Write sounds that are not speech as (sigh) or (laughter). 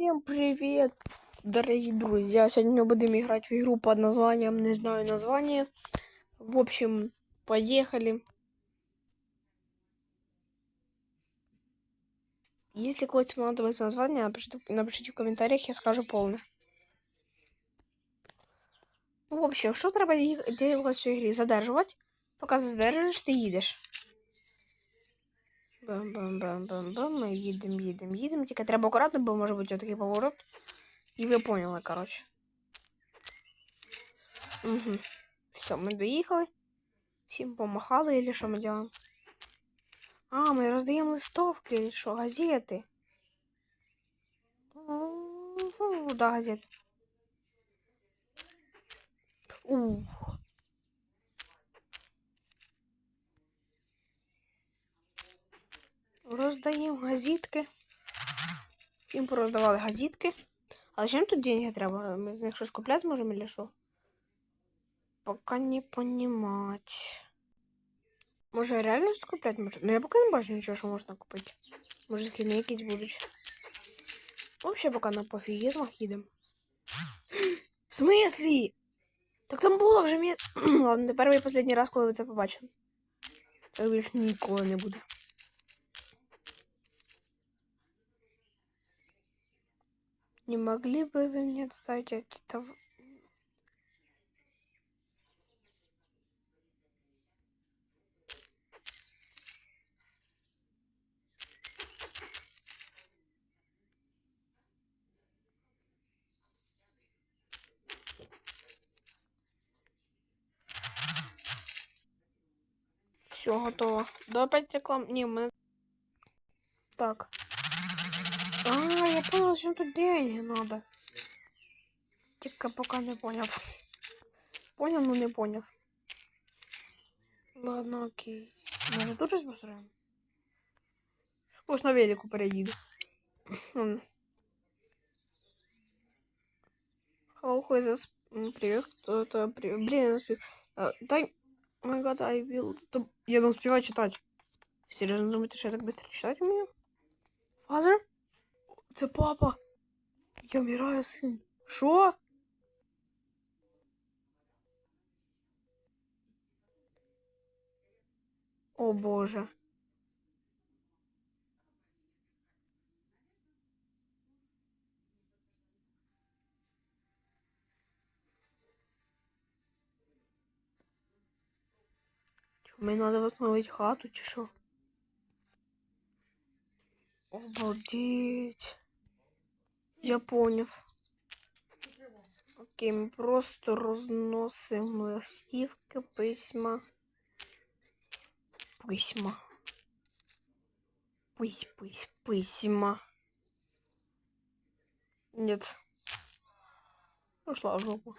Всем привет, дорогие друзья! Сегодня будем играть в игру под названием, не знаю название. В общем, поехали. Если кому-то понадобится название, напишите, в комментариях, я скажу полное. В общем, що треба делать в цій грі? Задержувати. Поки задержуєш, ти їдеш. Бам-бам-бам-бам-бам. Ми їдемо, їдемо, їдемо. Тільки треба акуратно, бо може бути отакий поворот. І ви поняли, коротше. Угу. Все, ми доїхали. Всім помахали, или що ми робимо? А, ми роздаємо листовки, или що, газети. Да, газети. Ух. Роздаємо газетки. Всім пороздавали газетки. А зачем тут деньги треба? Ми з них щось купляти зможемо или що? Пока не понимать. Може реально скупляти можна? Ну я поки не бачу нічого, що можна купити. Може скини якісь будуть. Вообще поки на пофігізмах їдемо. В смислі? Так там було вже мені. (clears throat) Ладно, це перший і останній раз, коли ви це побачите. Це більше ніколи не буде. не могли бы вы мне достать это? Все готово. Давай пойдем к. Не, мы... Так. А, я понял, зачем тут деньги надо. Тільки пока не поняв. Поняв, ну не поняв. Ладно, окей. Може тут щось построїмо? Ось на велику переїду. Ладно. Hello, who is this? М, Привет, кто это? Привет. Блин, я не успел. А, дай... О май гад, I will... Та- Я не успеваю читать. Серьезно думаете, что я так быстро читать умею? Father? Це папа. Я вмираю, син. Що? О боже. Мені треба восстановити хату чи що? Обалдеть. Я поняв. Окей, ми просто розносимо листівки, письма. Письма. Пись, пись, письма. Нет. Ушла в жопу.